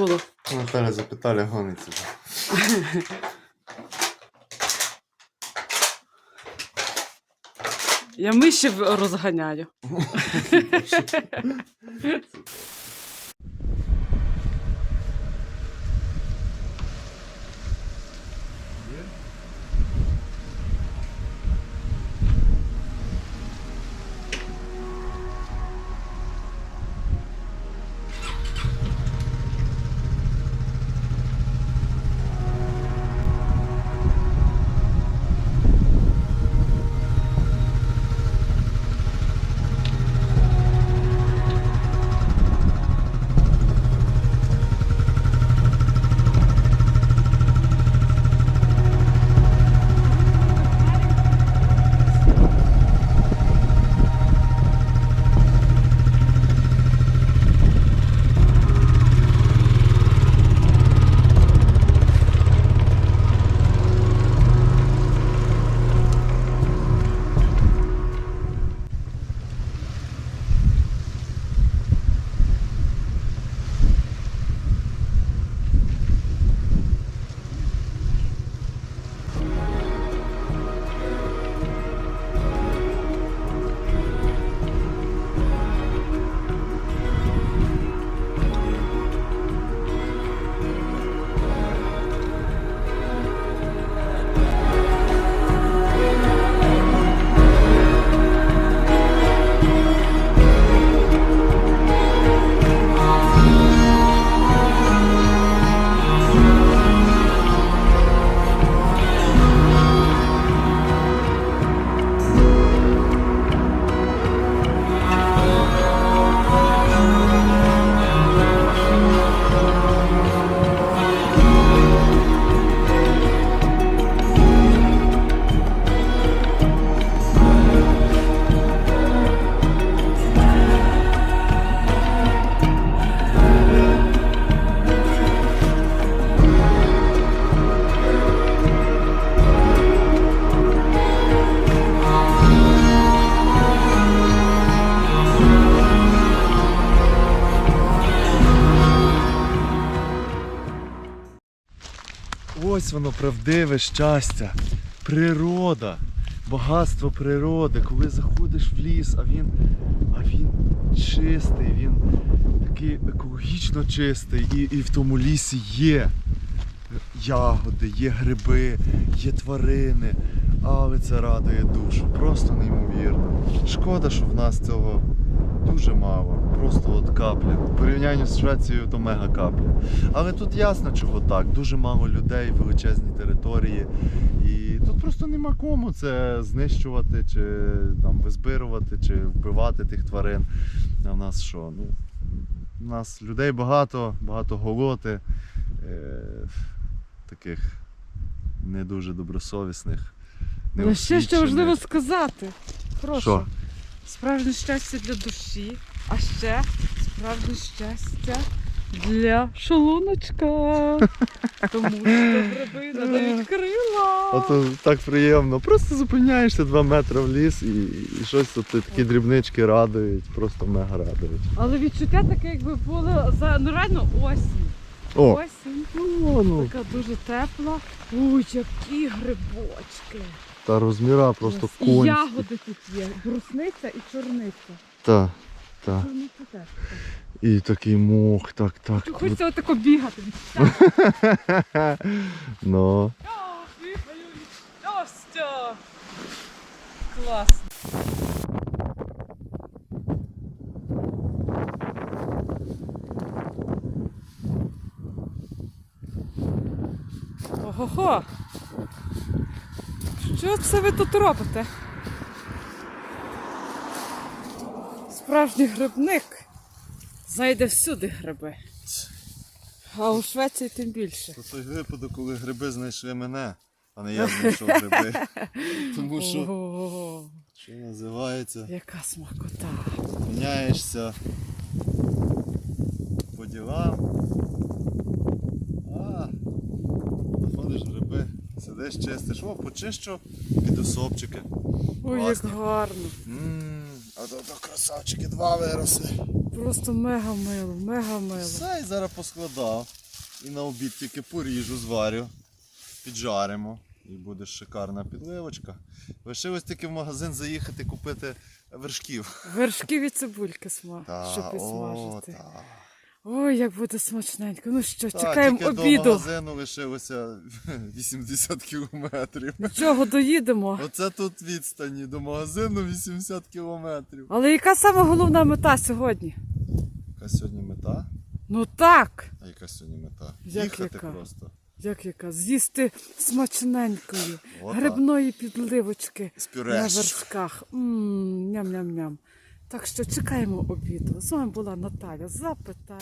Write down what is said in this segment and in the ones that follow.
було? Наталя запитали, гониться. Я миші розганяю. Ось воно правдиве щастя, природа, багатство природи. Коли заходиш в ліс, а він, а він чистий, він такий екологічно чистий, і, і в тому лісі є ягоди, є гриби, є тварини. Але це радує душу, просто неймовірно. Шкода, що в нас цього дуже мало. Просто от капля. В порівнянні з Швецією то мега капля. Але тут ясно, чого так. Дуже мало людей, величезні території. І тут просто нема кому це знищувати, чи там визбирувати, чи вбивати тих тварин. А в нас що? Ну, у нас людей багато, багато голоти, е, таких не дуже добросовісних. Ну, ще що важливо сказати. Прошу. Що? Справжнє щастя для душі, а ще справжнє щастя для шолуночка. Тому що гриби надають крила. Ото так приємно. Просто зупиняєшся 2 метри в ліс і, і щось тут такі дрібнички радують, просто мега радують. Але відчуття таке, якби було за ну реально осінь. О, Осінь. ну, ну, Така дуже тепла. Ой, які грибочки. та розміра просто І конь. ягоди тут є. Брусниця і чорниця. Та, та. І такий мох, так, так. Хочу- Хочеться отако бігати. Ну. Класно. Ого-го. Що це ви тут робите? Справжній грибник знайде всюди гриби. А у Швеції тим більше. Це той випадок, коли гриби знайшли мене, а не я знайшов гриби. Тому що, що називається, яка смакота. міняєшся по ділам. А, знаходиш гриби, сидиш, чистиш. О, почищу підособчики. Ой, як гарно. А то, то красавчики два виросли. Просто мега мило, мега мило. Все, і зараз поскладав. І на обід тільки поріжу, зварю, піджаримо. І буде шикарна підливочка. Лишилось тільки в магазин заїхати купити вершків. Вершків і цибульки сма, Та, щоб і смажити. та. Ой, як буде смачненько. Ну що, Та, чекаємо тільки до магазину лишилося 80 кілометрів. Чого доїдемо? Оце тут відстані до магазину 80 кілометрів. Але яка саме головна мета сьогодні? Яка сьогодні мета? Ну так, А яка сьогодні мета? Як Їхати яка? просто. як яка, з'їсти смачненької, О, грибної підливочки З на вершках. Ням-ням-ням. Так що чекаємо обіду. З вами була Наталя Запиталя.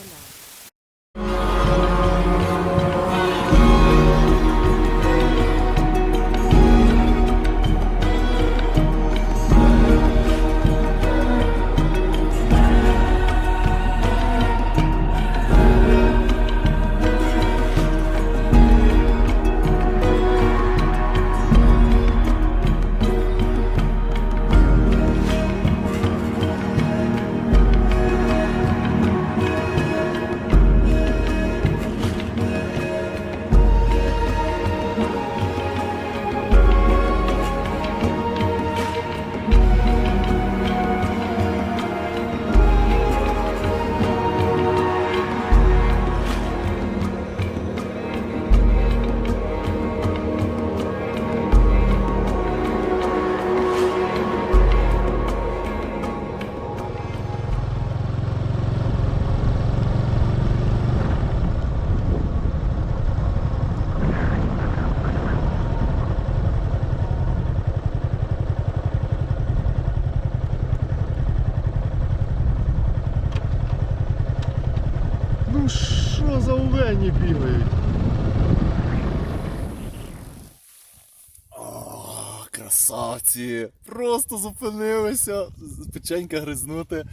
Красавці! Просто зупинилися, печенька гризнути.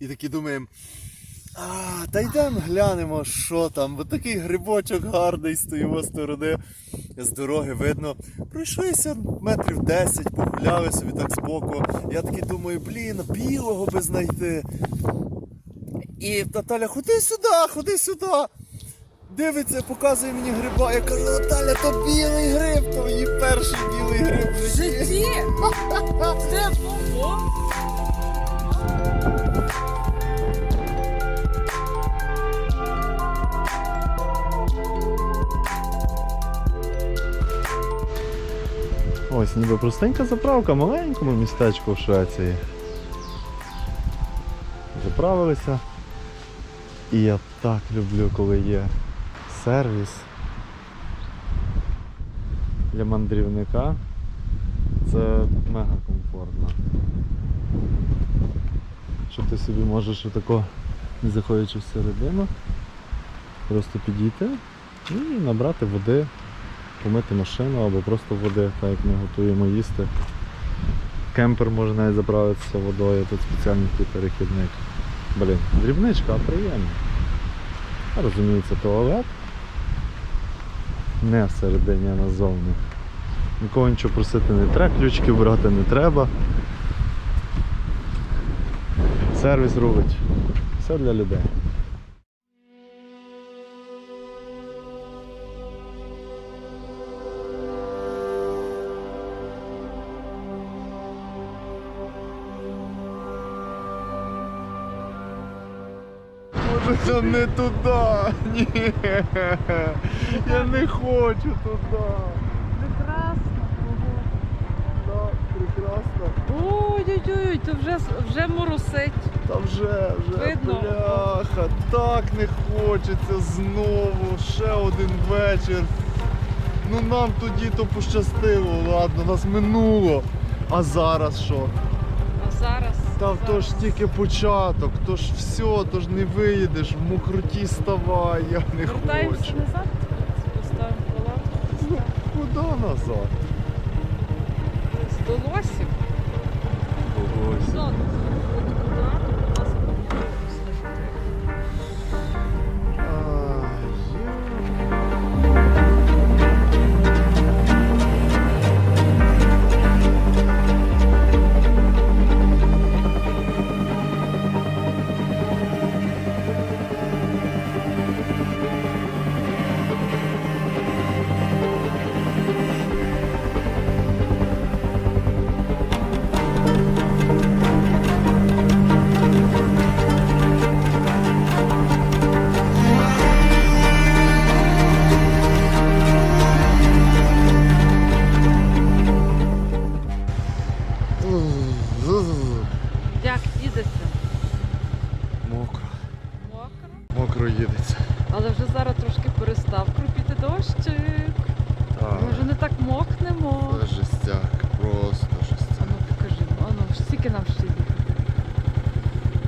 І такі думаємо. А, та йдемо глянемо, що там, бо такий грибочок гарний з сторони. З дороги видно. Пройшлися метрів 10, погуляли собі так збоку. Я такий думаю, блін, білого би знайти. І Наталя, ходи сюди, ходи сюди. Дивиться, показує мені гриба. Я кажу, Наталя, то білий гриб, то її перший білий гриб в житті. Житті! Це було! Ось ніби простенька заправка в маленькому містечку в Швеції. Заправилися. І я так люблю, коли є сервіс для мандрівника. Це мега комфортно. Що ти собі можеш отако, не заходячи всередину, просто підійти і набрати води помити машину або просто води, так як ми готуємо їсти. Кемпер може навіть заправитися водою, тут спеціальний перехідник. Блін, дрібничка, а приємно. Розуміється, туалет. Не всередині, а назовні. Нікого нічого просити не треба, ключки брати не треба. Сервіс робить. Все для людей. Це не туди. Ні. Я не хочу туди. Прекрасно. Так, прекрасно. Ой-ой-ой, то вже, вже моросить. Та вже, вже Видно. бляха, так не хочеться знову. Ще один вечір. Ну нам тоді то пощастило, ладно, нас минуло. А зараз що? А зараз. Та то ж тільки початок, то ж все, то ж не виїдеш, в мокруті ставай, я не Вертаємося хочу. назад, поставимо палатку. Ну, Куди назад? З долосів. Ось. Зону.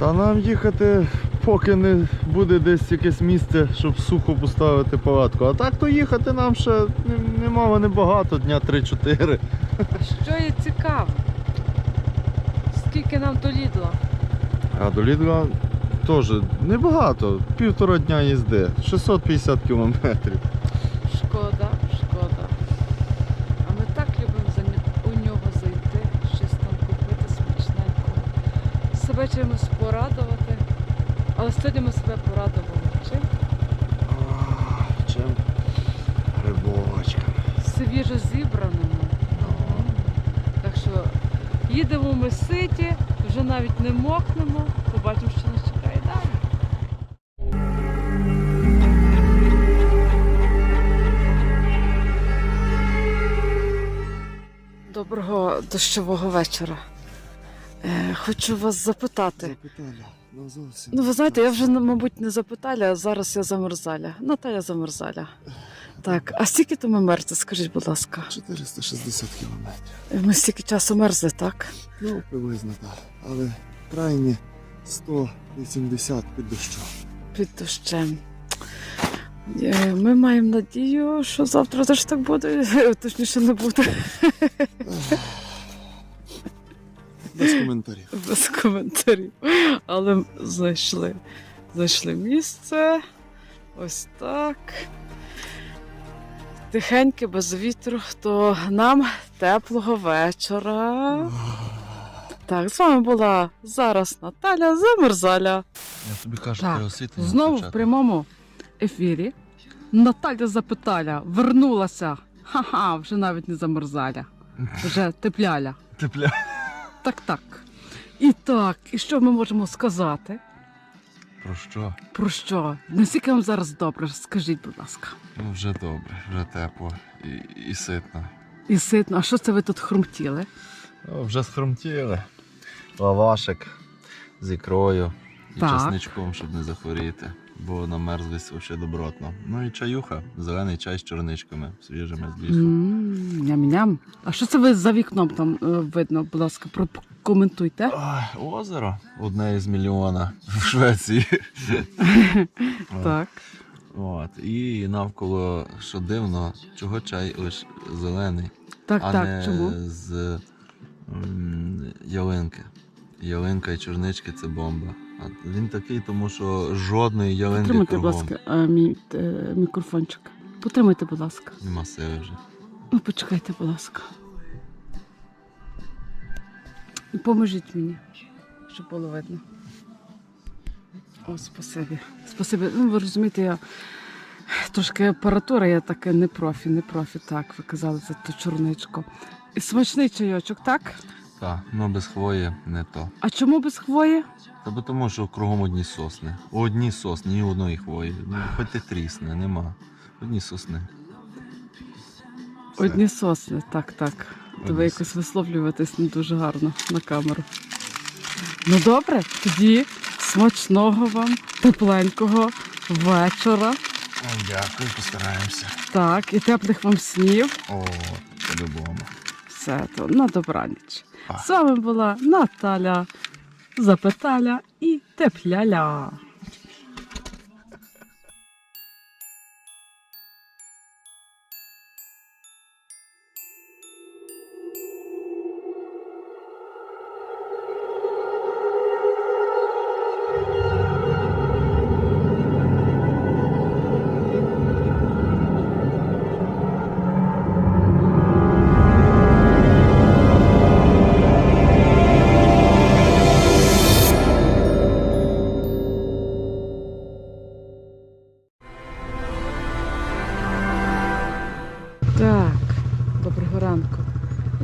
Та нам їхати, поки не буде десь якесь місце, щоб сухо поставити палатку. А так то їхати нам ще не- нема небагато, дня 3-4. А що є цікаво? Скільки нам до Лідла? А до Лідла теж небагато, півтора дня їзди, 650 кілометрів. Шкода. А ми так любимо за ні- у нього зайти, щось там купити смачненького. Себе чимось порадувати. Але сьогодні ми себе порадували. Чим? Чим? Грибочками. Свіжо зібраними. Так що їдемо ми ситі, вже навіть не мокнемо. Побачимо, що нас чекає далі. Доброго дощового вечора. Е, хочу вас запитати. Запитання, ну зовсім. Ну, ви знаєте, я вже, мабуть, не запиталя, а зараз я замерзаля. Наталя замерзаля. Так, а скільки то ми мерзли, скажіть, будь ласка. 460 кілометрів. Ми стільки часу мерзли, так? Ну, приблизно так. Але крайні 180 під дощом. Під дощем. Е, Ми маємо надію, що завтра теж так буде, точніше не буде Без коментарів. без коментарів. Але знайшли. Знайшли місце. Ось так. Тихеньке, без вітру, то нам теплого вечора. Так, з вами була зараз Наталя Замерзаля. Я тобі кажу, Так, треба освітлення Знову в прямому ефірі. Наталя запиталя, вернулася. Ха-ха, вже навіть не замерзаля, вже тепляля. Тепля. Так, так. І так, і що ми можемо сказати? Про що? Про що? Наскільки вам зараз добре? Скажіть, будь ласка. Ну, вже добре, вже тепло і, і ситно. І ситно, а що це ви тут хрумтіли? О, вже схромтіли. Лавашик з ікрою і Так. часничком, щоб не захворіти. Бо намерзлись взагалі добротно. Ну і чаюха, зелений чай з чорничками, свіжими з лісу. М, Ням-ням. А що це ви за вікном там е, видно, будь ласка, прокоментуйте. Ой, озеро одне із мільйона в Швеції. Так. От. І навколо, що дивно, чого чай лише зелений, Так, а так, не чому? з м, ялинки. Ялинка і чорнички це бомба. Він такий, тому що жодної ялинки Потримайте, будь кругом. ласка, е, мій е, мікрофончик. Потримайте, будь ласка. Нема сили вже. Ну, почекайте, будь ласка. І поможіть мені, щоб було видно. О, спасибі. Спасибі. Ну, ви розумієте, я трошки апаратура, я таке не профі, не профі, так, ви казали за ту чорничку. І смачний чайочок, так? Так, ну без хвої не то. А чому без хвої? Та бо тому, що кругом одні сосни. Одні сосни, ні одної хвої. Ну, хоч ти трісне, нема. Одні сосни. Все. Одні сосни, так, так. Ви якось висловлюватись не дуже гарно на камеру. Ну добре, тоді смачного вам, тепленького вечора. Дякую, постараємося. Так, і теплих вам снів. О, по-любому. Все то на добраніч. А. З вами була Наталя Запиталя і Тепляля.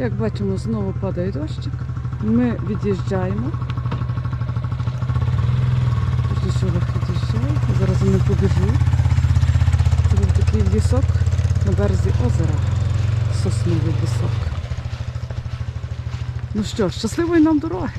Як бачимо, знову падає дощик. Ми від'їжджаємо. Від'їжджає. Зараз я не побіжу. Це був такий лісок на березі озера. Сосновий лісок. Ну що, щасливої нам дороги!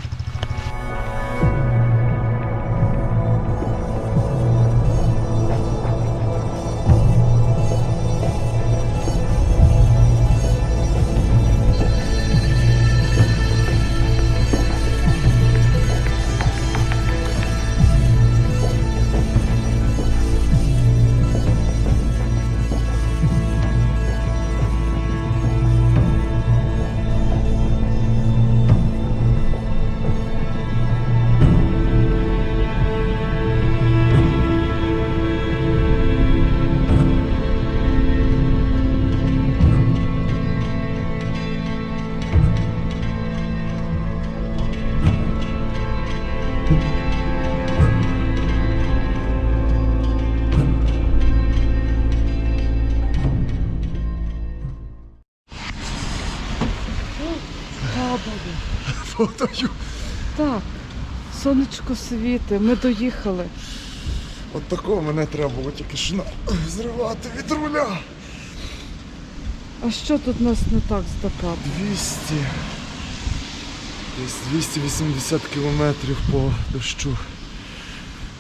Фотою. Так, сонечко світи, ми доїхали. От такого мене треба було тільки що зривати від руля. А що тут у нас не так з Дакаром? 200. Десь 280 кілометрів по дощу.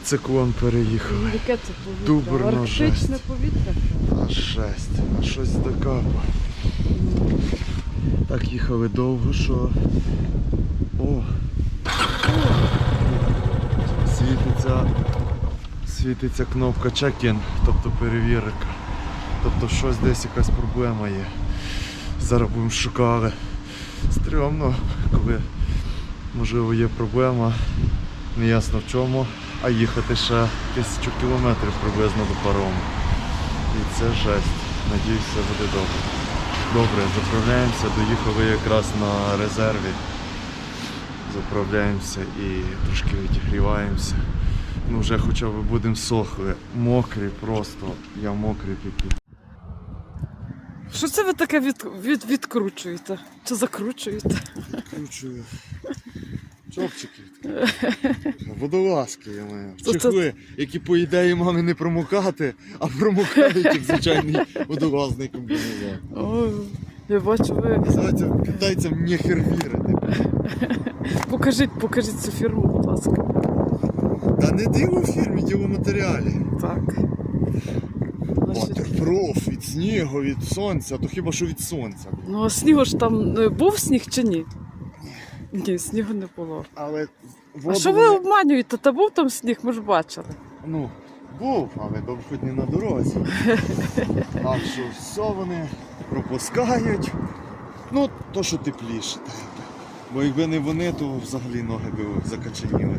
Циклон переїхали. Яке це повітря? Дубурно Арктичне жесть. повітря. Аж жесть, аж щось докапа. Так їхали довго, що. О! Світиться. Світиться кнопка check-in, тобто перевірка. Тобто щось десь якась проблема є. Зараз будемо шукали. Стрьомно, коли можливо є проблема, неясно в чому, а їхати ще тисячу кілометрів приблизно до парому. І це жесть. Надіюсь, все буде добре. Добре, заправляємося, доїхали якраз на резерві. Заправляємося і трошки відігріваємося. Ну вже хоча б будемо сохли. Мокрі просто. Я мокрий піпі. Що це ви таке від, від, відкручуєте? Чи закручуєте? Кручую. Чопчики. Водолазки, я маю. Це- Чехли, які по ідеї мали не промокати, а промокають як звичайний водолазний комбінезон. Я бачу, ви. Китайцям нехер вірити. Покажіть, покажіть цю фірму, будь ласка. Та не діло в фірмі, діло в матеріалі. Так. Значить, від снігу, від сонця, то хіба що від сонця. ну а снігу ж там е, був сніг чи ні? Ні, снігу не було. Але А що ви обманюєте? Та був там сніг, ми ж бачили. Ну, був, але добре хоч не на дорозі. Так що все вони пропускають. Ну, то, що тепліше. Бо якби не вони, то взагалі ноги б закачаніли.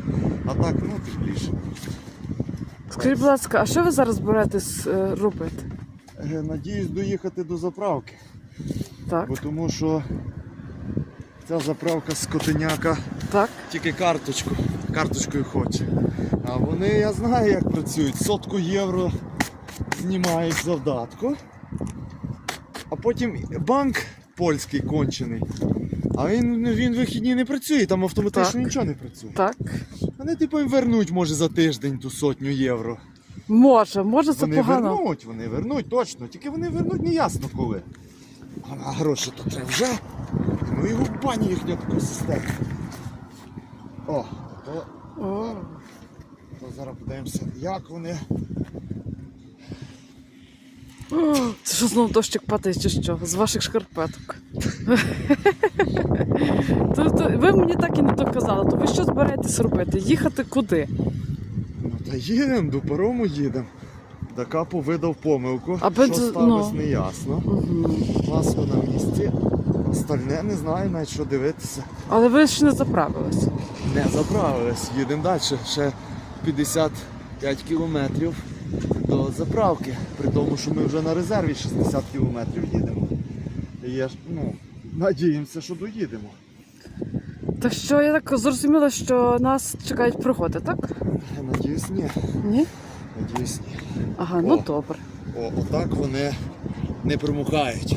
А так, ну, тепліше. Скажіть, будь ласка, а що ви зараз беретесь е, робити? Е, Надіюсь доїхати до заправки. Так, Бо тому що ця заправка скотиняка так. тільки карточку. Карточкою хоче. А вони, я знаю, як працюють. Сотку євро знімають з завдатку. А потім банк польський кончений. А він, він вихідні не працює, там автоматично Так. нічого не працює. Так. Вони типу їм вернуть, може, за тиждень ту сотню євро. Може, може це Вони погано. вернуть, вони вернуть, точно. Тільки вони вернуть неясно коли. А на гроші то треба вже. Ну і в бані їхня така система. О, то О, То зараз подивимося, як вони. О, це що знову дощик падає чи що? З ваших шкарпеток. то, то, ви мені так і не доказали, то ви що збираєтесь робити? Їхати куди? Ну та їдемо, до парому їдемо. Дакапу видав помилку. А що бензо- сталося, ну. не ясно. Угу. Масло на місці. Остальне не знаю навіть що дивитися. Але ви ж не заправились. Не заправились, їдемо далі. Ще 55 кілометрів до заправки. При тому, що ми вже на резерві 60 кілометрів їдемо. І я ж, ну, надіємося, що доїдемо. Так що я так зрозуміла, що нас чекають пригоди, так? Надіюсь, ні. Ні? Надіюсь, ні. Ага, ну добре. О, отак вони не примухають.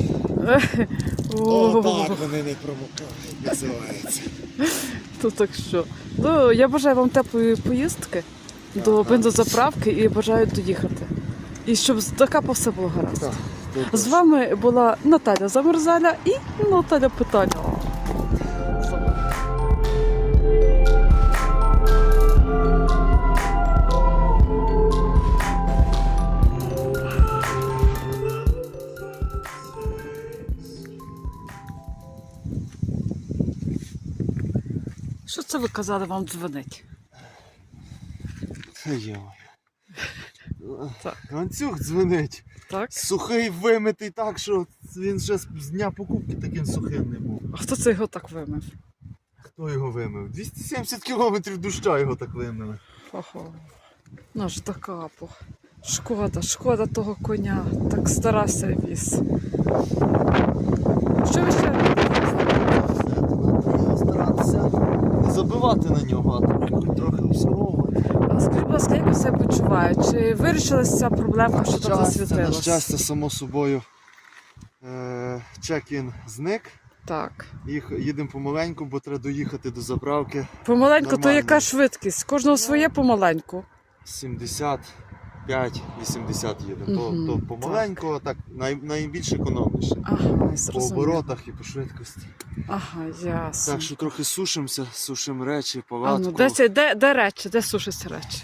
О, вони не промокають, називається. то так що. Ну, я бажаю вам теплої поїздки до бензозаправки і бажаю доїхати. І щоб з Докапа все було гаразд. З вами була Наталя Замерзаля і Наталя Питання. Що це ви казали вам дзвонить? Йо. Так. Ланцюг дзвонить. Так? Сухий вимитий так, що він ще з дня покупки таким сухим не був. А хто це його так вимив? Хто його вимив? 270 кілометрів доща його так вимили. Ого. Ну ж Докапу. Шкода, шкода того коня. Так старався віз. Що ви ще старатися не забивати на нього, а трохи, трохи обслуговувати. Скажіть, будь ласка, як ви себе почуваєте? Чи вирішилася ця проблемка, що там на засвітилась? щастя, само собою. Е, чек-ін зник. Так. Їх, їдемо помаленьку, бо треба доїхати до заправки. Помаленьку, то Нормально. яка швидкість? Кожного своє помаленьку. 75-80 їдемо. То, то помаленьку, а так най, найбільш економніше. Ага, По оборотах і по швидкості. Ага, ясно. Так що трохи сушимося, сушимо речі, А ну, де, це- де, де речі, де сушаться речі?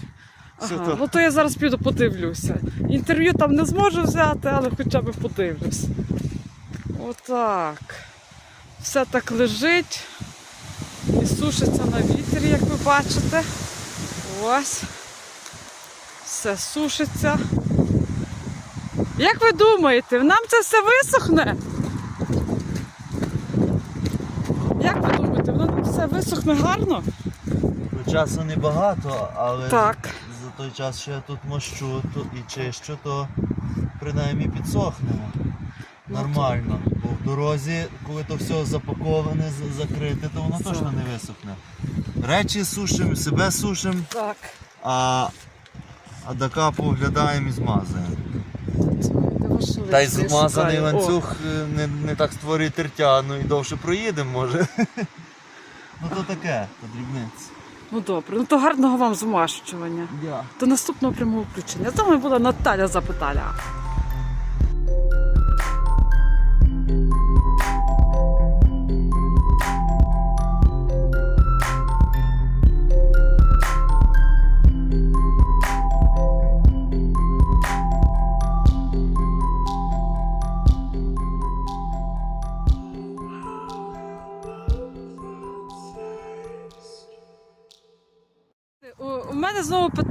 Все Ага, то. ну то я зараз піду подивлюся. Інтерв'ю там не зможу взяти, але хоча б подивлюсь. Отак. Все так лежить і сушиться на вітрі, як ви бачите. Ось. Все сушиться. Як ви думаєте, нам це все висохне? Як ви думаєте, воно все висохне гарно? Ну, часу небагато, але Так. за той час, що я тут мощу то, і чищу, то принаймні підсохнемо. Ну, Нормально. Бо в дорозі, коли то все запаковане, закрите, то воно точно не висохне. Речі сушимо, себе сушимо, Так. а, а поглядаємо оглядаємо і змазуємо. Та й змазаний ланцюг е, не, не так створює тертя, ну і довше проїдемо, може. Ну то таке, то дрібниці. Ну добре, ну то гарного вам змащування. Yeah. До наступного прямого включення. З вами була Наталя Запиталя.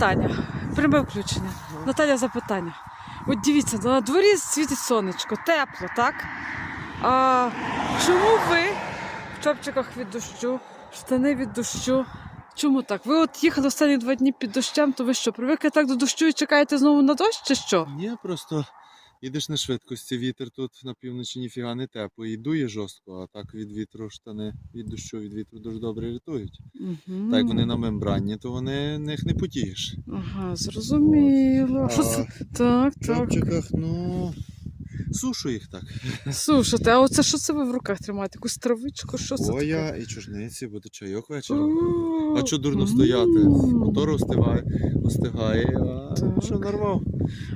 Мене знову питання. Пряме включення. Наталя запитання. От дивіться, на дворі світить сонечко, тепло, так? А чому ви в чопчиках від дощу, штани від дощу? Чому так? Ви от їхали останні два дні під дощем, то ви що, привикли так до дощу і чекаєте знову на дощ чи що? Ні, просто їдеш на швидкості, вітер тут на півночі ніфіга не тепло. І дує жорстко, а так від вітру штани, від дощу, від вітру дуже добре рятують. Угу. Так як вони на мембрані, то вони них не потієш. Ага, зрозуміло. Що це? Так, В так. чопчиках, ну. Сушу їх так. Слушайте, а оце що це ви в руках тримаєте? Якусь травичку? Що це? таке? І чужниці, буде чайок вечором. А що дурно стояти? Мотор остигає, остигає, а Так. що нарвав.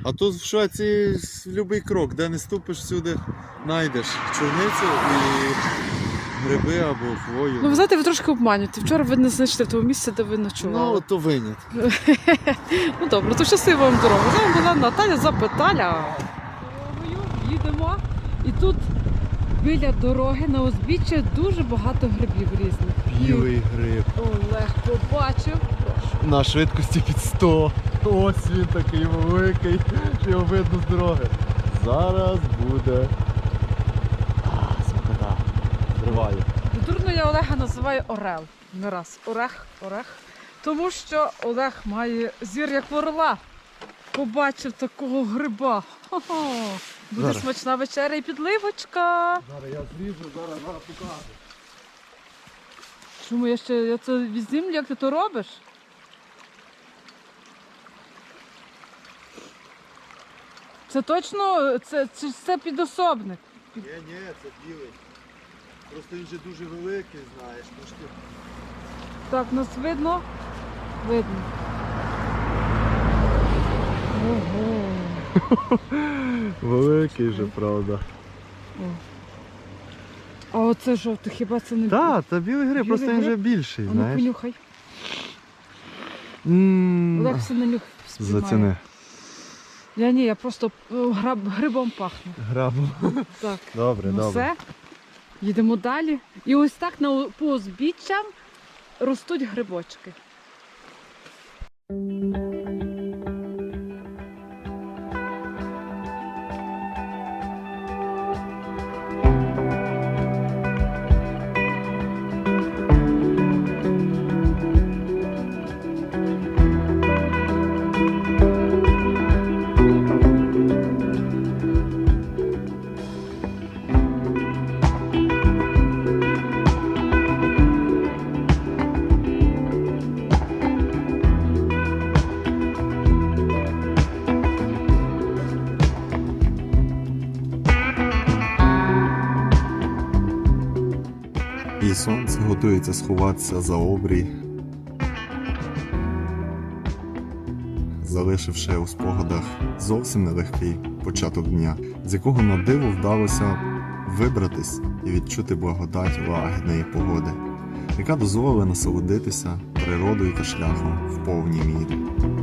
А тут в Швеції в будь-який крок, де не ступиш, всюди знайдеш чорницю і гриби або хвою. Ну, ви знаєте, ви трошки обманюєте. Вчора ви не знайшли того місця, де ви Ну, то виняток. Ну, добре, то щасливо вам дорогу. З вами була Наталя Запиталя. І тут біля дороги на узбіччі дуже багато грибів різних. Білий гриб. Олег побачив. На швидкості під 100. Ось він такий великий, що його видно з дороги. Зараз буде. А, смакота. Дурно я Олега називаю Орел. Не раз. Орех, Орех. Тому що Олег має зір як ворла. Побачив такого гриба. Хо-хо. Буде Зараз. смачна вечеря і підливочка. Зараз я зріжу, зараз, зараз покажу. Чому я ще я це візьму, як ти то робиш? Це точно це, це, це підособник. Ні, ні, це білий. Просто він вже дуже великий, знаєш, трошки. Так, нас видно? Видно. Ого. Великий вже, правда. О. А оце жовтий, хіба це не Так, та білий гриб, просто він вже більший, А ну понюхай. Олег все на нюх спіймає. Заціни. Я ні, я просто е, граб, грибом пахну. Грабу. Так. Добре, ну добре. все. Їдемо далі. І ось так на, по узбіччям ростуть грибочки. Сонце готується сховатися за обрій, залишивши у спогадах зовсім нелегкий початок дня, з якого на диво вдалося вибратись і відчути благодать лагідної погоди, яка дозволила насолодитися природою та шляхом в повній мірі.